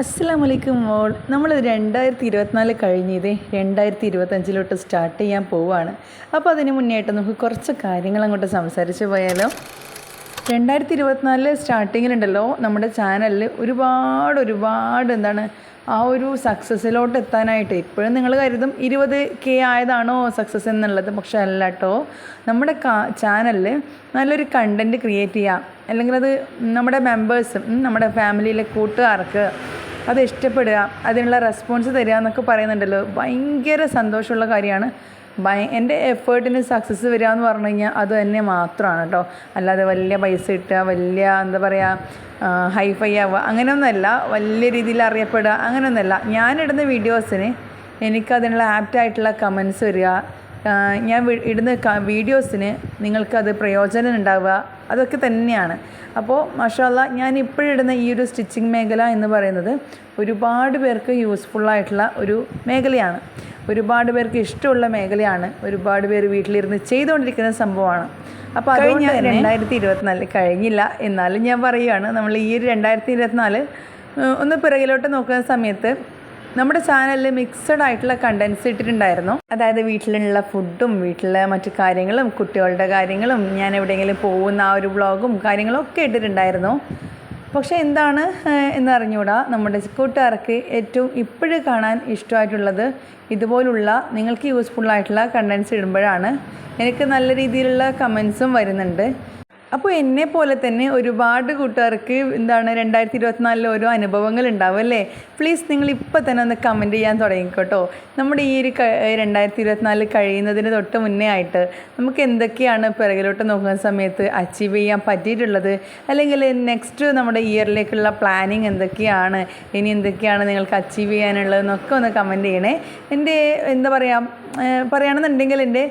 അസ്സലാമലൈക്കും മോൾ. നമ്മൾ രണ്ടായിരത്തി ഇരുപത്തിനാല് കഴിഞ്ഞത് രണ്ടായിരത്തി ഇരുപത്തഞ്ചിലോട്ട് സ്റ്റാർട്ട് ചെയ്യാൻ പോവുകയാണ് അപ്പോൾ അതിന് മുന്നേയായിട്ട് നമുക്ക് കുറച്ച് കാര്യങ്ങൾ അങ്ങോട്ട് സംസാരിച്ച് പോയാലോ? രണ്ടായിരത്തി ഇരുപത്തിനാലിൽ സ്റ്റാർട്ടിങ്ങിലുണ്ടല്ലോ നമ്മുടെ ചാനലിൽ ഒരുപാട് ഒരുപാട് എന്താണ് ആ ഒരു സക്സസ്സിലോട്ട് എത്താനായിട്ട് ഇപ്പോഴും നിങ്ങൾ കരുതും ഇരുപത് കെ ആയതാണോ സക്സസ് എന്നുള്ളത്? പക്ഷെ അല്ല കേട്ടോ നമ്മുടെ ചാനലിൽ നല്ലൊരു കണ്ടന്റ് ക്രിയേറ്റ് ചെയ്യാം. അല്ലെങ്കിൽ അത് നമ്മുടെ മെമ്പേഴ്സ് നമ്മുടെ ഫാമിലിയിലെ കൂട്ടുകാർക്ക് അത് ഇഷ്ടപ്പെടുക അതിനുള്ള റെസ്പോൺസ് തരിക എന്നൊക്കെ പറയുന്നുണ്ടല്ലോ. ഭയങ്കര സന്തോഷമുള്ള കാര്യമാണ്. ഭയ എന്റെ എഫേർട്ടിന് സക്സസ് വരിക എന്ന് പറഞ്ഞു കഴിഞ്ഞാൽ അത് തന്നെ മാത്രമാണ് കേട്ടോ അല്ലാതെ വലിയ പൈസ കിട്ടുക വലിയ എന്താ പറയുക ഹൈഫൈ ആവുക അങ്ങനെയൊന്നുമല്ല. വലിയ രീതിയിൽ അറിയപ്പെടുക അങ്ങനെയൊന്നുമല്ല. ഞാനിടുന്ന വീഡിയോസിന് എനിക്കതിനുള്ള ആപ്റ്റായിട്ടുള്ള കമൻസ് വരിക ഞാൻ ഇടുന്ന വീഡിയോസിന് നിങ്ങൾക്കത് പ്രയോജനം ഉണ്ടാവുക. അതൊക്കെ തന്നെയാണ്. അപ്പോൾ മഷാല്ല ഞാൻ ഇപ്പോഴിടുന്ന ഈ ഒരു സ്റ്റിച്ചിങ് മേഖല എന്ന് പറയുന്നത് ഒരുപാട് പേർക്ക് യൂസ്ഫുള്ളായിട്ടുള്ള ഒരു മേഖലയാണ്. ഒരുപാട് പേർക്ക് ഇഷ്ടമുള്ള മേഖലയാണ്. ഒരുപാട് പേര് വീട്ടിലിരുന്ന് ചെയ്തുകൊണ്ടിരിക്കുന്ന സംഭവമാണ്. അപ്പോൾ അത് ഞാൻ രണ്ടായിരത്തി ഇരുപത്തിനാല് കഴിഞ്ഞില്ല. എന്നാലും ഞാൻ പറയുകയാണ് നമ്മൾ ഈ ഒരു രണ്ടായിരത്തി ഇരുപത്തിനാല് ഒന്ന് പിറകിലോട്ട് നോക്കുന്ന സമയത്ത് നമ്മുടെ ചാനലിൽ മിക്സഡ് ആയിട്ടുള്ള കണ്ടൻസ് ഇട്ടിട്ടുണ്ടായിരുന്നു. അതായത് വീട്ടിലുള്ള ഫുഡും വീട്ടിലെ മറ്റു കാര്യങ്ങളും കുട്ടികളുടെ കാര്യങ്ങളും ഞാൻ എവിടെയെങ്കിലും പോകുന്ന ആ ഒരു ബ്ലോഗും കാര്യങ്ങളും ഒക്കെ ഇട്ടിട്ടുണ്ടായിരുന്നു. പക്ഷേ എന്താണ് എന്നറിഞ്ഞുകൂടാ നമ്മുടെ കൂട്ടുകാർക്ക് ഏറ്റവും ഇപ്പോഴും കാണാൻ ഇഷ്ടമായിട്ടുള്ളത് ഇതുപോലുള്ള നിങ്ങൾക്ക് യൂസ്ഫുൾ ആയിട്ടുള്ള കണ്ടൻസ് ഇടുമ്പോഴാണ്. എനിക്ക് നല്ല രീതിയിലുള്ള കമൻസും വരുന്നുണ്ട്. അപ്പോൾ എന്നെ പോലെ തന്നെ ഒരുപാട് കൂട്ടുകാർക്ക് എന്താണ് രണ്ടായിരത്തി ഇരുപത്തിനാലിൽ ഓരോ അനുഭവങ്ങൾ ഉണ്ടാവും അല്ലേ? പ്ലീസ് നിങ്ങൾ ഇപ്പോൾ തന്നെ ഒന്ന് കമന്റ് ചെയ്യാൻ തുടങ്ങിക്കോട്ടോ. നമ്മുടെ ഈ ഒരു രണ്ടായിരത്തി ഇരുപത്തിനാല് കഴിയുന്നതിന് തൊട്ട് മുന്നേ ആയിട്ട് നമുക്ക് എന്തൊക്കെയാണ് പിറകിലോട്ട് നോക്കുന്ന സമയത്ത് അച്ചീവ് ചെയ്യാൻ പറ്റിയിട്ടുള്ളത്? അല്ലെങ്കിൽ നെക്സ്റ്റ് നമ്മുടെ ഇയറിലേക്കുള്ള പ്ലാനിങ് എന്തൊക്കെയാണ്? ഇനി എന്തൊക്കെയാണ് നിങ്ങൾക്ക് അച്ചീവ് ചെയ്യാനുള്ളതെന്നൊക്കെ ഒന്ന് കമന്റ് ചെയ്യണേ. എന്റെ എന്താ പറയുക പറയുകയാണെന്നുണ്ടെങ്കിൽ എന്റെ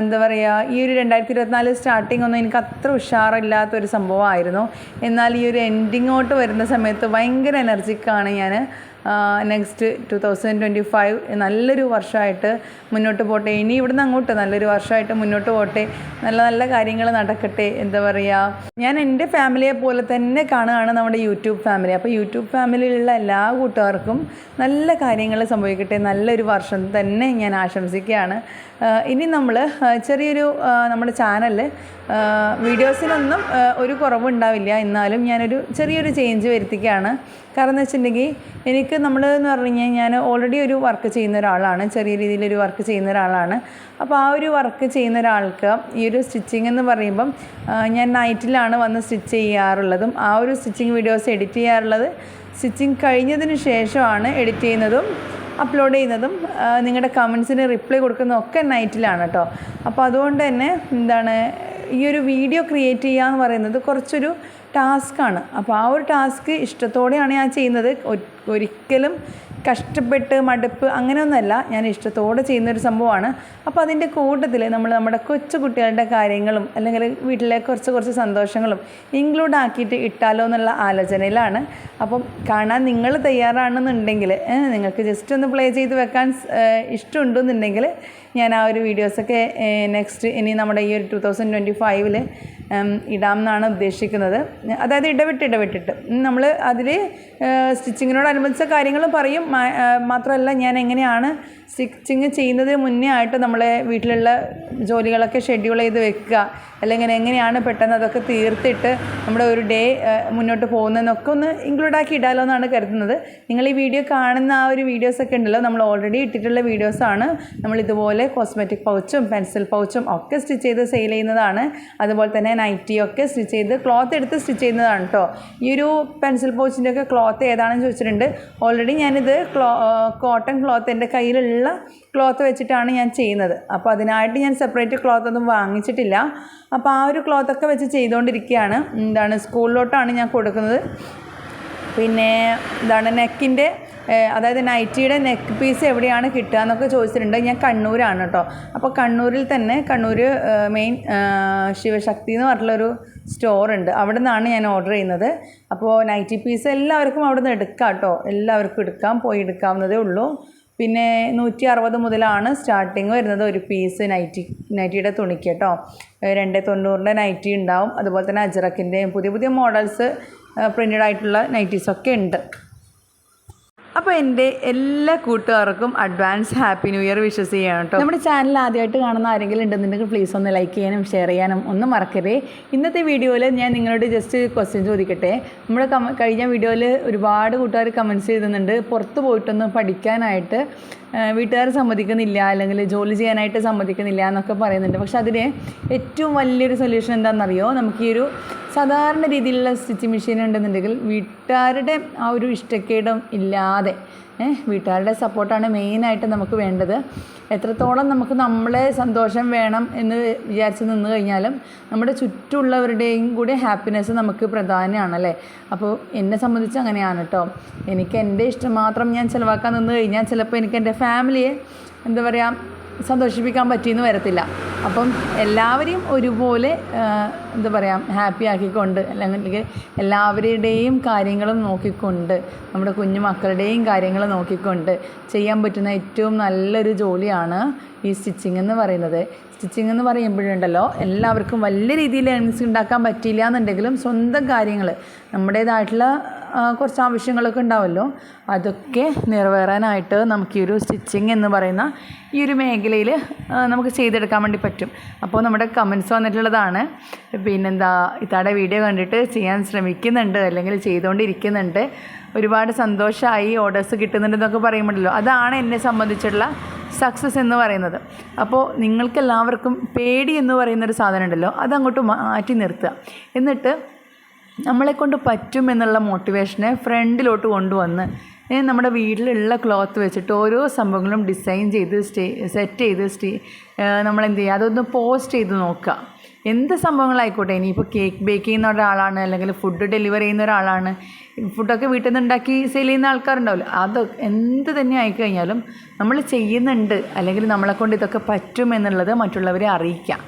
എന്താ പറയുക ഈ ഒരു രണ്ടായിരത്തി ഇരുപത്തിനാല് സ്റ്റാർട്ടിംഗ് ഒന്നും എനിക്ക് അത്ര ഉഷാറില്ലാത്തൊരു സംഭവമായിരുന്നു. എന്നാൽ ഈ ഒരു എൻഡിങ്ങോട്ട് വരുന്ന സമയത്ത് ഭയങ്കര എനർജിക്കാണ് ഞാൻ next two thousand twenty five നല്ലൊരു വർഷമായിട്ട് മുന്നോട്ട് പോട്ടെ. ഇനി ഇവിടുന്ന് അങ്ങോട്ട് നല്ലൊരു വർഷമായിട്ട് മുന്നോട്ട് പോട്ടെ. നല്ല നല്ല കാര്യങ്ങൾ നടക്കട്ടെ. എന്താ പറയുക ഞാൻ എന്റെ ഫാമിലിയെ പോലെ തന്നെ കാണുകയാണ് നമ്മുടെ യൂട്യൂബ് ഫാമിലി. അപ്പോൾ യൂട്യൂബ് ഫാമിലിയിലുള്ള എല്ലാ കൂട്ടുകാർക്കും നല്ല കാര്യങ്ങൾ സംഭവിക്കട്ടെ. നല്ലൊരു വർഷം തന്നെ ഞാൻ ആശംസിക്കുകയാണ്. ഇനി നമ്മൾ ചെറിയൊരു നമ്മുടെ ചാനലിൽ വീഡിയോസിനൊന്നും ഒരു കുറവുണ്ടാവില്ല. എന്നാലും ഞാനൊരു ചെറിയൊരു ചേഞ്ച് വരുത്തിക്കുകയാണ്. കാരണം എന്ന് വെച്ചിട്ടുണ്ടെങ്കിൽ എനിക്ക് നമ്മൾ എന്ന് പറഞ്ഞു കഴിഞ്ഞാൽ ഞാൻ ഓൾറെഡി ഒരു വർക്ക് ചെയ്യുന്ന ഒരാളാണ്. ചെറിയ രീതിയിലൊരു വർക്ക് ചെയ്യുന്ന ഒരാളാണ്. അപ്പോൾ ആ ഒരു വർക്ക് ചെയ്യുന്ന ഒരാൾക്ക് ഈ ഒരു സ്റ്റിച്ചിങ് എന്ന് പറയുമ്പം ഞാൻ നൈറ്റിലാണ് വന്ന് സ്റ്റിച്ച് ചെയ്യാറുള്ളതും ആ ഒരു സ്റ്റിച്ചിങ് വീഡിയോസ് എഡിറ്റ് ചെയ്യാറുള്ളത്. സ്റ്റിച്ചിങ് കഴിഞ്ഞതിന് ശേഷമാണ് എഡിറ്റ് ചെയ്യുന്നതും അപ്ലോഡ് ചെയ്യുന്നതും നിങ്ങളുടെ കമൻസിന് റിപ്ലൈ കൊടുക്കുന്നതും ഒക്കെ നൈറ്റിലാണ് കേട്ടോ അപ്പോൾ അതുകൊണ്ട് തന്നെ എന്താണ് ഈ ഒരു വീഡിയോ ക്രിയേറ്റ് ചെയ്യുക എന്ന് പറയുന്നത് കുറച്ചൊരു ടാസ്ക്കാണ് അപ്പോൾ ആ ഒരു ടാസ്ക് ഇഷ്ടത്തോടെയാണ് ഞാൻ ചെയ്യുന്നത്. ഒരിക്കലും കഷ്ടപ്പെട്ട് മടുപ്പ് അങ്ങനെയൊന്നുമല്ല. ഞാൻ ഇഷ്ടത്തോടെ ചെയ്യുന്നൊരു സംഭവമാണ്. അപ്പോൾ അതിന്റെ കൂട്ടത്തിൽ നമ്മൾ നമ്മുടെ കൊച്ചു കുട്ടികളുടെ കാര്യങ്ങളും അല്ലെങ്കിൽ വീട്ടിലെ കുറച്ച് കുറച്ച് സന്തോഷങ്ങളും ഇൻക്ലൂഡ് ആക്കിയിട്ട് ഇട്ടാലോ എന്നുള്ള ആലോചനയിലാണ്. അപ്പം കാണാൻ നിങ്ങൾ തയ്യാറാണെന്നുണ്ടെങ്കിൽ നിങ്ങൾക്ക് ജസ്റ്റ് ഒന്ന് പ്ലേ ചെയ്ത് വെക്കാൻ ഇഷ്ടമുണ്ടെന്നുണ്ടെങ്കിൽ ഞാൻ ആ ഒരു വീഡിയോസൊക്കെ നെക്സ്റ്റ് ഇനി നമ്മുടെ ഈ ഒരു ടു തൗസൻഡ് ട്വന്റി ഇടാം എന്നാണ് ഉദ്ദേശിക്കുന്നത്. അതായത് ഇടവിട്ട് ഇടവിട്ടിട്ട്. നമ്മൾ അതിൽ സ്റ്റിച്ചിങ്ങിനോടനുബന്ധിച്ച കാര്യങ്ങൾ പറയും. മാത്രമല്ല ഞാൻ എങ്ങനെയാണ് സ്റ്റിച്ചിങ് ചെയ്യുന്നതിന് മുന്നേ ആയിട്ട് നമ്മളെ വീട്ടിലുള്ള ജോലികളൊക്കെ ഷെഡ്യൂൾ ചെയ്ത് വെക്കുക. അല്ലെങ്കിൽ എങ്ങനെയാണ് പെട്ടെന്ന് അതൊക്കെ തീർത്തിട്ട് നമ്മുടെ ഒരു ഡേ മുന്നോട്ട് പോകുന്നതെന്നൊക്കെ ഒന്ന് ഇൻക്ലൂഡ് ആക്കി ഇടാലോ എന്നാണ് കരുതുന്നത്. നിങ്ങൾ ഈ വീഡിയോ കാണുന്ന ആ ഒരു വീഡിയോസൊക്കെ ഉണ്ടല്ലോ. നമ്മൾ ഓൾറെഡി ഇട്ടിട്ടുള്ള വീഡിയോസാണ് നമ്മൾ ഇതുപോലെ കോസ്മെറ്റിക് പൗച്ചും പെൻസിൽ പൗച്ചും ഒക്കെ സ്റ്റിച്ച് ചെയ്ത് സെയിൽ ചെയ്യുന്നതാണ്. അതുപോലെ തന്നെ നൈറ്റിയൊക്കെ സ്റ്റിച്ച് ചെയ്ത് ക്ലോത്ത് എടുത്ത് സ്റ്റിച്ച് ചെയ്യുന്നതാണ് കേട്ടോ ഈ ഒരു പെൻസിൽ പോച്ചിന്റെ ഒക്കെ ക്ലോത്ത് ഏതാണെന്ന് ചോദിച്ചിട്ടുണ്ട്. ഓൾറെഡി ഞാനിത് ക്ലോ കോട്ടൺ ക്ലോത്ത് എന്റെ കയ്യിലുള്ള ക്ലോത്ത് വെച്ചിട്ടാണ് ഞാൻ ചെയ്യുന്നത്. അപ്പോൾ അതിനായിട്ട് ഞാൻ സെപ്പറേറ്റ് ക്ലോത്ത് ഒന്നും വാങ്ങിച്ചിട്ടില്ല. അപ്പോൾ ആ ഒരു ക്ലോത്തൊക്കെ വെച്ച് ചെയ്തുകൊണ്ടിരിക്കുകയാണ് എന്താണ് സ്കൂളിലോട്ടാണ് ഞാൻ കൊടുക്കുന്നത്. പിന്നെ എന്താണ് നെക്കിന്റെ അതായത് നൈറ്റിയുടെ നെക്ക് പീസ് എവിടെയാണ് കിട്ടുക എന്നൊക്കെ ചോദിച്ചിട്ടുണ്ട്. ഞാൻ കണ്ണൂരാണ് കേട്ടോ അപ്പോൾ കണ്ണൂരിൽ തന്നെ കണ്ണൂർ മെയിൻ ശിവശക്തി എന്ന് പറഞ്ഞിട്ടുള്ളൊരു സ്റ്റോർ ഉണ്ട് അവിടെ നിന്നാണ് ഞാൻ ഓർഡർ ചെയ്യുന്നത്. അപ്പോൾ നൈറ്റി പീസ് എല്ലാവർക്കും അവിടെ നിന്ന് എടുക്കാം കേട്ടോ എല്ലാവർക്കും എടുക്കാം പോയി എടുക്കാവുന്നതേ ഉള്ളൂ. പിന്നെ നൂറ്റി അറുപത് മുതലാണ് സ്റ്റാർട്ടിങ് വരുന്നത് ഒരു പീസ് നൈറ്റി നൈറ്റിയുടെ തുണിക്ക് കേട്ടോ രണ്ട് തൊണ്ണൂറിന്റെ നൈറ്റി ഉണ്ടാവും. അതുപോലെ തന്നെ അജറക്കിന്റെയും പുതിയ പുതിയ മോഡൽസ് പ്രിന്റഡ് ആയിട്ടുള്ള നൈറ്റീസൊക്കെ ഉണ്ട്. അപ്പോൾ എന്റെ എല്ലാ കൂട്ടുകാർക്കും advance happy new year wishes ചെയ്യാം കേട്ടോ നമ്മുടെ ചാനൽ ആദ്യമായിട്ട് കാണുന്ന ആരെങ്കിലും ഉണ്ടെന്നുണ്ടെങ്കിൽ പ്ലീസ് ഒന്ന് ലൈക്ക് ചെയ്യാനും ഷെയർ ചെയ്യാനും ഒന്നും മറക്കരുത്. ഇന്നത്തെ വീഡിയോയിൽ ഞാൻ നിങ്ങളോട് ജസ്റ്റ് ക്വസ്റ്റ്യൻ ചോദിക്കട്ടെ. നമ്മുടെ കഴിഞ്ഞ വീഡിയോയിൽ ഒരുപാട് കൂട്ടുകാർ കമൻസ് ചെയ്തിട്ടുണ്ട്. പുറത്ത് പോയിട്ടൊന്നും പഠിക്കാനായിട്ട് വീട്ടുകാർ സമ്മതിക്കുന്നില്ല അല്ലെങ്കിൽ ജോലി ചെയ്യാനായിട്ട് സമ്മതിക്കുന്നില്ല എന്നൊക്കെ പറയുന്നുണ്ട്. പക്ഷെ അതിന് ഏറ്റവും വലിയൊരു സൊല്യൂഷൻ എന്താണെന്നറിയോ? നമുക്ക് ഈ ഒരു സാധാരണ രീതിയിലുള്ള സ്റ്റിച്ചിങ് മെഷീൻ ഉണ്ടെന്നുണ്ടെങ്കിൽ വീട്ടുകാരുടെ ആ ഒരു ഇഷ്ടക്കേടും ഇല്ലാതെ വീട്ടുകാരുടെ സപ്പോർട്ടാണ് മെയിനായിട്ട് നമുക്ക് വേണ്ടത്. എത്രത്തോളം നമുക്ക് നമ്മളെ സന്തോഷം വേണം എന്ന് വിചാരിച്ച് നിന്ന് കഴിഞ്ഞാലും നമ്മുടെ ചുറ്റുമുള്ളവരുടെയും കൂടി ഹാപ്പിനെസ് നമുക്ക് പ്രധാനമാണല്ലേ അപ്പോൾ എന്നെ സംബന്ധിച്ച് അങ്ങനെയാണ് കേട്ടോ എനിക്ക് എന്റെ ഇഷ്ടം മാത്രം ഞാൻ ചിലവാക്കാൻ നിന്ന് കഴിഞ്ഞാൽ ചിലപ്പോൾ എനിക്ക് എന്റെ ഫാമിലിയെ എന്താ പറയുക സന്തോഷിപ്പിക്കാൻ പറ്റിയെന്ന് വരത്തില്ല. അപ്പം എല്ലാവരെയും ഒരുപോലെ എന്താ പറയുക ഹാപ്പി ആക്കിക്കൊണ്ട് അല്ലെങ്കിൽ എല്ലാവരുടെയും കാര്യങ്ങളും നോക്കിക്കൊണ്ട് നമ്മുടെ കുഞ്ഞു മക്കളുടെയും കാര്യങ്ങൾ നോക്കിക്കൊണ്ട് ചെയ്യാൻ പറ്റുന്ന ഏറ്റവും നല്ലൊരു ജോലിയാണ് ഈ സ്റ്റിച്ചിങ് എന്ന് പറയുന്നത്. സ്റ്റിച്ചിങ് എന്ന് പറയുമ്പോഴുണ്ടല്ലോ എല്ലാവർക്കും വലിയ രീതിയിൽ ഏണിങ്സ് ഉണ്ടാക്കാൻ പറ്റിയില്ല എന്നുണ്ടെങ്കിലും സ്വന്തം കാര്യങ്ങൾ നമ്മുടേതായിട്ടുള്ള കുറച്ച് ആവശ്യങ്ങളൊക്കെ ഉണ്ടാവുമല്ലോ അതൊക്കെ നിറവേറാനായിട്ട് നമുക്ക് ഈ ഒരു സ്റ്റിച്ചിങ് എന്ന് പറയുന്ന ഈ ഒരു മേഖലയിൽ നമുക്ക് ചെയ്തെടുക്കാൻ വേണ്ടി പറ്റും. അപ്പോൾ നമ്മുടെ കമൻസ് വന്നിട്ടുള്ളതാണ്. പിന്നെന്താ ഇത്താടെ വീഡിയോ കണ്ടിട്ട് ചെയ്യാൻ ശ്രമിക്കുന്നുണ്ട് അല്ലെങ്കിൽ ചെയ്തുകൊണ്ടിരിക്കുന്നുണ്ട് ഒരുപാട് സന്തോഷമായി ഓർഡേഴ്സ് കിട്ടുന്നുണ്ടെന്നൊക്കെ പറയുമ്പോഴല്ലോ അതാണ് എന്നെ സംബന്ധിച്ചുള്ള സക്സസ് എന്ന് പറയുന്നത്. അപ്പോൾ നിങ്ങൾക്കെല്ലാവർക്കും പേടി എന്ന് പറയുന്നൊരു സാധനം ഉണ്ടല്ലോ അതങ്ങോട്ട് മാറ്റി നിർത്തുക. എന്നിട്ട് നമ്മളെക്കൊണ്ട് പറ്റും എന്നുള്ള മോട്ടിവേഷനെ ഫ്രണ്ടിലോട്ട് കൊണ്ടുവന്ന് ഇനി നമ്മുടെ വീട്ടിലുള്ള ക്ലോത്ത് വെച്ചിട്ട് ഓരോ സംഭവങ്ങളും ഡിസൈൻ ചെയ്ത് സ്റ്റേ സെറ്റ് ചെയ്ത് സ്റ്റേ നമ്മളെന്ത് ചെയ്യുക? അതൊന്ന് പോസ്റ്റ് ചെയ്ത് നോക്കുക. എന്ത് സംഭവങ്ങളായിക്കോട്ടെ ഇനിയിപ്പോൾ കേക്ക് ബേക്ക് ചെയ്യുന്ന ഒരാളാണ് അല്ലെങ്കിൽ ഫുഡ് ഡെലിവർ ചെയ്യുന്ന ഒരാളാണ് ഫുഡൊക്കെ വീട്ടിൽ നിന്ന് ഉണ്ടാക്കി സെയിൽ ചെയ്യുന്ന ആൾക്കാരുണ്ടാവില്ല. അത് എന്ത് തന്നെ ആയിക്കഴിഞ്ഞാലും നമ്മൾ ചെയ്യുന്നുണ്ട് അല്ലെങ്കിൽ നമ്മളെക്കൊണ്ട് ഇതൊക്കെ പറ്റും എന്നുള്ളത് മറ്റുള്ളവരെ അറിയിക്കാം.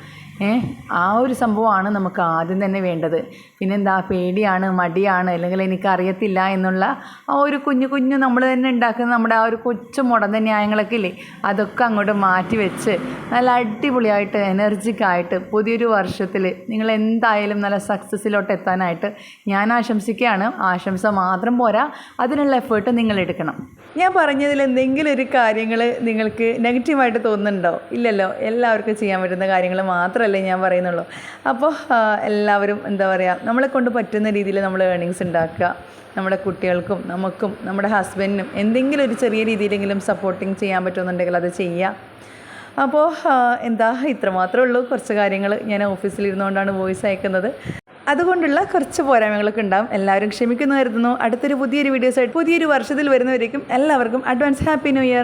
ആ ഒരു സംഭവമാണ് നമുക്ക് ആദ്യം തന്നെ വേണ്ടത്. പിന്നെന്താ പേടിയാണ് മടിയാണ് അല്ലെങ്കിൽ എനിക്കറിയത്തില്ല എന്നുള്ള ആ ഒരു കുഞ്ഞു കുഞ്ഞു നമ്മൾ തന്നെ ഉണ്ടാക്കുന്ന നമ്മുടെ ആ ഒരു കൊച്ചു മുടന്ത ന്യായങ്ങളൊക്കെ ഇല്ലേ? അതൊക്കെ അങ്ങോട്ട് മാറ്റി വെച്ച് നല്ല അടിപൊളിയായിട്ട് എനർജിക്കായിട്ട് പുതിയൊരു വർഷത്തിൽ നിങ്ങൾ എന്തായാലും നല്ല സക്സസ്സിലോട്ട് എത്താനായിട്ട് ഞാൻ ആശംസിക്കുകയാണ്. ആശംസ മാത്രം പോരാ. അതിനുള്ള എഫേർട്ട് നിങ്ങൾ എടുക്കണം. ഞാൻ പറഞ്ഞതിൽ എന്തെങ്കിലും ഒരു കാര്യങ്ങൾ നിങ്ങൾക്ക് നെഗറ്റീവായിട്ട് തോന്നുന്നുണ്ടോ? ഇല്ലല്ലോ. എല്ലാവർക്കും ചെയ്യാൻ പറ്റുന്ന കാര്യങ്ങൾ മാത്രമല്ലേ. ഞാൻ പറയുന്നുള്ളൂ. അപ്പോൾ എല്ലാവരും എന്താ പറയുക നമ്മളെ കൊണ്ട് പറ്റുന്ന രീതിയിൽ നമ്മൾ ഏണിങ്സ് ഉണ്ടാക്കുക. നമ്മുടെ കുട്ടികൾക്കും നമുക്കും നമ്മുടെ ഹസ്ബൻഡിനും എന്തെങ്കിലും ഒരു ചെറിയ രീതിയിലെങ്കിലും സപ്പോർട്ടിങ് ചെയ്യാൻ പറ്റുമെന്നുണ്ടെങ്കിൽ അത് ചെയ്യുക. അപ്പോൾ എന്താ ഇത്രമാത്രമേ ഉള്ളൂ. കുറച്ച് കാര്യങ്ങൾ ഞാൻ ഓഫീസിലിരുന്നുകൊണ്ടാണ് വോയിസ് അയക്കുന്നത്. അതുകൊണ്ടുള്ള കുറച്ച് പോരായ്മകളൊക്കെ ഉണ്ടാവും. എല്ലാവരും ക്ഷമിക്കുന്നു കരുതുന്നു. അടുത്തൊരു പുതിയൊരു വീഡിയോസായിട്ട് പുതിയൊരു വർഷത്തിൽ വരുന്നവരേക്കും എല്ലാവർക്കും അഡ്വാൻസ് ഹാപ്പി ന്യൂ ഇയർ